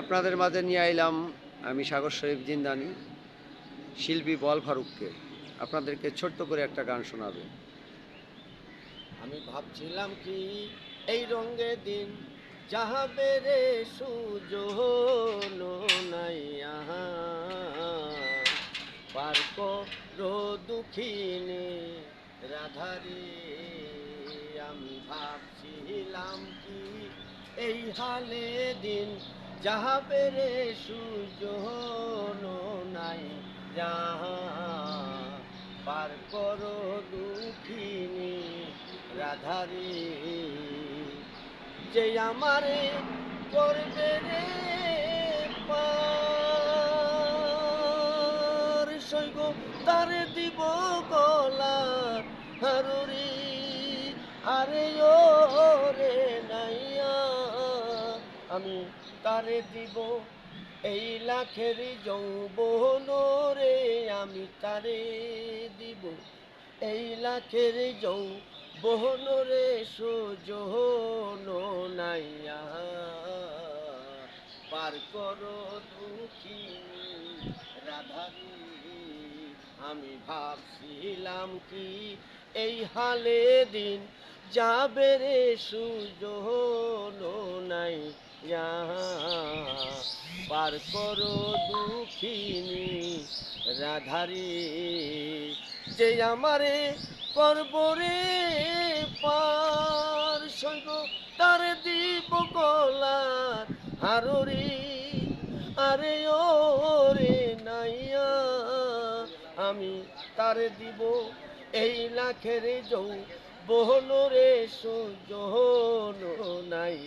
আপনাদের মাঝে নিয়ে আইলাম আমি সাগর শরীফ জিন্দানি, শিল্পী বল ফারুককে আপনাদেরকে ছোট্ট করে একটা গান শোনাবে আমি ভাবছিলাম কি এই রঙে দিন যাহাবে রে সুজন নাই। পার দুঃখিনী রাধারে, আমি ভাবছিলাম কি এই হালে দিন যাহাবে রে সুজন নাই, যাহা পার করো দুঃখিনী রাধারে। যে আমারে করবে রে পার সৈগ তারে দিব গলা হরুরি। আরে ও আমি তারে দিব এই লাখের যৌবন রে, আমি তারে দিব এই লাখের যৌবন রে সুজন নাইয়া পার করো দুঃখী রাধারি আমি ভাবছিলাম কি এই হালে দিন যাবে রে সুজন নাই পার করো দুঃখিনী রাধারি, যে আমারে করবরে পার সৈব, তার দিব গলার হাররি, আরে ও রে নাইয়া, আমি তারে দিব এই লাখের যৌ বহন রে সুজন নাই।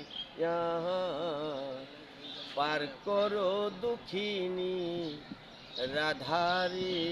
পার করো দুঃখিনী রাধারী।